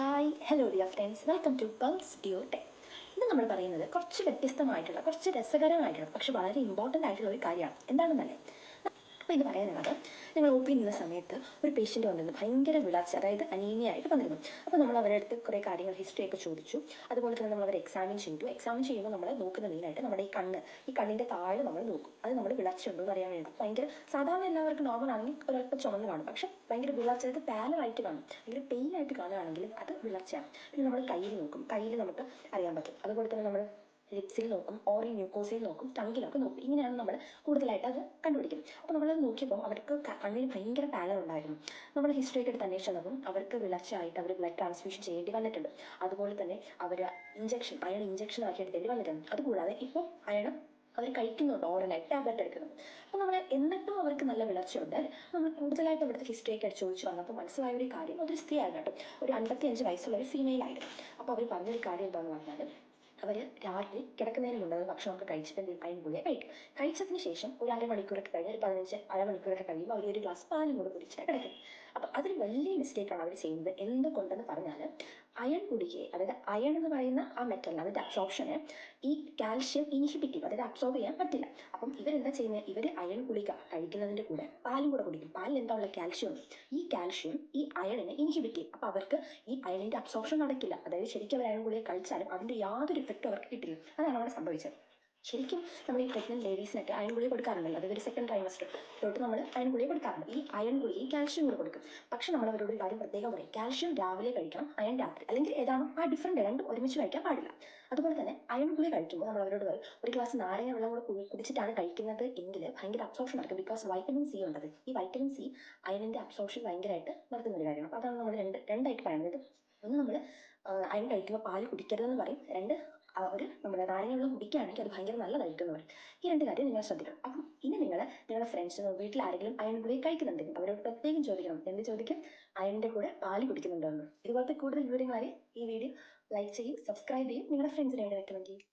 Hi hello dear friends welcome to pulse dew tech ഇന്ന് നമ്മൾ പറയുന്നത് കുറച്ച് വ്യത്യസ്തമായിട്ടുള്ള കുറച്ച് രസകരമായിട്ടുള്ള പക്ഷെ വളരെ ഇമ്പോർട്ടന്റ് ആയിട്ടുള്ള ഒരു കാര്യമാണ്. എന്താണെന്നല്ലേ? അപ്പോൾ ഇത് പറയാനുള്ളത് ഞങ്ങൾ ഒ പി നിന്ന സമയത്ത് ഒരു പേഷ്യന്റ് വന്നിരുന്നു. ഭയങ്കര വിളർച്ച അതായത് അനീമിയ ആയിട്ട് വന്നിരുന്നു. അപ്പോൾ നമ്മൾ അവരുടെ അടുത്ത് കുറേ കാര്യങ്ങൾ ഹിസ്റ്ററി ഒക്കെ ചോദിച്ചു. അതുപോലെ തന്നെ നമ്മൾ അവരെ എക്സാമിൻ ചെയ്തു. എക്സാമിൻ ചെയ്യുമ്പോൾ നമ്മൾ നോക്കുന്ന മെയിനായിട്ട് നമ്മുടെ ഈ കണ്ണ് ഈ കണ്ണിന്റെ താഴെ നമ്മൾ നോക്കും. അത് നമ്മൾ വിളർച്ച ഉണ്ടോ എന്ന് അറിയാൻ വേണ്ടി. ഭയങ്കര സാധാരണ എല്ലാവർക്കും നോർമൽ ആണെങ്കിൽ ഒരൊക്കെ ചുമന്ന് കാണും. പക്ഷെ ഭയങ്കര വിളർച്ച അതായത് പാലറായിട്ട് കാണും. ഭയങ്കര പെയിൻ ആയിട്ട് കാണുകയാണെങ്കിൽ അത് വിളർച്ചയാണ് പിന്നെ നമ്മൾ കയ്യിൽ നോക്കും. കയ്യിൽ നമുക്ക് അറിയാൻ പറ്റും. അതുപോലെ തന്നെ നമ്മൾ ലിപ്സിൽ നോക്കും ഓറി മ്യൂക്കോസിൽ നോക്കും ടങ്കിലൊക്കെ നോക്കും ഇങ്ങനെയാണ് നമ്മൾ കൂടുതലായിട്ട് അത് കണ്ടുപിടിക്കുന്നത്. അപ്പോൾ നമ്മളത് നോക്കിയപ്പോൾ അവർക്ക് കണ്ണിന് ഭയങ്കര പാലർ ഉണ്ടായിരുന്നു. നമ്മൾ ഹിസ്റ്ററി ഒക്കെ എടുത്ത് അന്വേഷിച്ചതും അവർക്ക് വിളർച്ചയായിട്ട് അവർ ബ്ലഡ് ട്രാൻസ്ഫ്യൂഷൻ ചെയ്യേണ്ടി വന്നിട്ടുണ്ട്. അതുപോലെ തന്നെ അവർ ഇഞ്ചക്ഷൻ അയാൾ ഇഞ്ചക്ഷൻ ആക്കി എടുക്കേണ്ടി വന്നിട്ടുണ്ട്. അതുകൂടാതെ ഇപ്പോൾ അയാൾ അവർ കഴിക്കുന്നുണ്ട് ഓറലായിട്ട് ടാബ്ലറ്റ് എടുക്കുന്നുണ്ട് അപ്പോൾ നമ്മൾ എന്നിട്ടും അവർക്ക് നല്ല വിളർച്ചയുണ്ട്. നമ്മൾ കൂടുതലായിട്ട് അവിടുത്തെ ഹിസ്റ്ററി ഒക്കെ ചോദിച്ചു വന്നപ്പോൾ മനസ്സിലായ ഒരു കാര്യം അതൊരു സ്ത്രീ ആയിരുന്നു ഒരു അൻപത്തി അഞ്ച് വയസ്സുള്ള ഒരു ഫീമെയിൽ ആയിരുന്നു. അപ്പോൾ അവർ പറഞ്ഞൊരു കാര്യം എന്താണെന്ന് പറഞ്ഞാൽ അവർ രാത്രി കിടക്കുന്നതിന് മുമ്പ് ഭക്ഷണമൊക്കെ കഴിച്ചിട്ട് അയൺ ഗുളിക കഴിക്കും. കഴിച്ചതിന് ശേഷം ഒരു അരമണിക്കൂറൊക്കെ കഴിഞ്ഞ് ഒരു പതിനഞ്ച് അരമണിക്കൂറൊക്കെ കഴിയുമ്പോൾ അവർ ഒരു ഗ്ലാസ് പാലും കൂടെ കുടിച്ചാൽ കിടക്കും. അപ്പോൾ അതൊരു വലിയ മിസ്റ്റേക്കാണ് അവർ ചെയ്യുന്നത്. എന്തുകൊണ്ടെന്ന് പറഞ്ഞാൽ അയൺ ഗുളികയെ അതായത് അയൺ എന്ന് പറയുന്ന ആ മെറ്റൽ അതിന്റെ അബ്സോർപ്ഷന് ഈ കാൽഷ്യം ഇൻഹിബിറ്റീവ് അതായത് അബ്സോർബ് ചെയ്യാൻ പറ്റില്ല. അപ്പം ഇവരെന്താ ചെയ്യുന്നത് ഇവർ അയൺ ഗുളിക കഴിക്കുന്നതിന്റെ കൂടെ പാലും കൂടെ കുടിക്കും. പാലിൽ എന്താ ഉള്ള കാൽഷ്യം ഈ കാൽഷ്യം ഈ അയണിനെ ഇൻഹിബിറ്റ് ചെയ്യും. അവർക്ക് ഈ അയണിന്റെ അബ്സോർപ്ഷൻ നടക്കില്ല. അതായത് ശരിക്കും അവർ അയൺ ഗുളിക കഴിച്ചാലും അതിന്റെ യാതൊരു ഇഫക്റ്റും അവർക്ക് കിട്ടില്ല. അതാണ് അവിടെ സംഭവിച്ചത്. ശരിക്കും നമ്മൾ ഈ പ്രഗ്നന്റ് ലേഡീസിനൊക്കെ അയൺ ഗുളിക കൊടുക്കാറുണ്ടല്ലോ? അതായത് സെക്കൻഡ് ട്രൈമസ്റ്റർ തൊട്ട് നമ്മൾ അയൺ ഗുളിക കൊടുക്കാറുണ്ട്. ഈ അയൺ ഗുളിക കാൽഷ്യം കൂടെ കൊടുക്കും. പക്ഷെ നമ്മൾ അവരോട് ഒരു കാര്യം പ്രത്യേകം പറയും. കാൽഷ്യം രാവിലെ കഴിക്കണം അയൺ രാത്രി. അല്ലെങ്കിൽ ഏതാണ് ആ ഡിഫറന്റ് രണ്ടും ഒരുമിച്ച് കഴിക്കാൻ പാടില്ല. അതുപോലെ തന്നെ അയൺ ഗുളിക കഴിക്കുമ്പോൾ നമ്മൾ അവരോട് പറയും ഒരു ഗ്ലാസ് നാരങ്ങ വെള്ളം കൂടെ കുടി- കുടിച്ചിട്ടാണ് കഴിക്കുന്നത് എങ്കിൽ ഭയങ്കര അബ്സോർപ്ഷൻ നടക്കും. ബിക്കോസ് വൈറ്റമിൻ സി ഉണ്ടത്. ഈ വൈറ്റമിൻ സി അയണിന്റെ അബ്സോർപ്ഷൻ ഭയങ്കരമായിട്ട് നടത്തുന്ന ഒരു കാര്യമാണ്. അതാണ് നമ്മൾ രണ്ട് രണ്ടായിട്ട് പറയുന്നത്. ഒന്ന് നമ്മൾ അയൺ കഴിക്കുമ്പോൾ പാൽ കുടിക്കരുതെന്ന് പറയും. രണ്ട് ഒരു നമ്മുടെ നാരങ്ങ വെള്ളം കുടിക്കുകയാണെങ്കിൽ അത് ഭയങ്കര നല്ലതായിരിക്കും എന്ന് പറയും. ഈ രണ്ട് കാര്യം നിങ്ങൾ ശ്രദ്ധിക്കണം. അപ്പം ഇനി നിങ്ങൾ നിങ്ങളുടെ ഫ്രണ്ട്സിനോ വീട്ടിൽ ആരെങ്കിലും അയൺ ഗുളിക കഴിക്കുന്നുണ്ടെങ്കിൽ അവരോട് പ്രത്യേകം ചോദിക്കണം. എന്ത് ചോദിക്കും? അയണിന്റെ കൂടെ പാൽ കുടിക്കുന്നുണ്ടോ എന്ന്. ഇതുപോലത്തെ കൂടുതൽ വിവരങ്ങളായി ഈ വീഡിയോ ലൈക്ക് ചെയ്യും സബ്സ്ക്രൈബ് ചെയ്യും. നിങ്ങളുടെ ഫ്രണ്ട്സിനെ വേണ്ടി റെക്കമെൻഡ് ചെയ്യും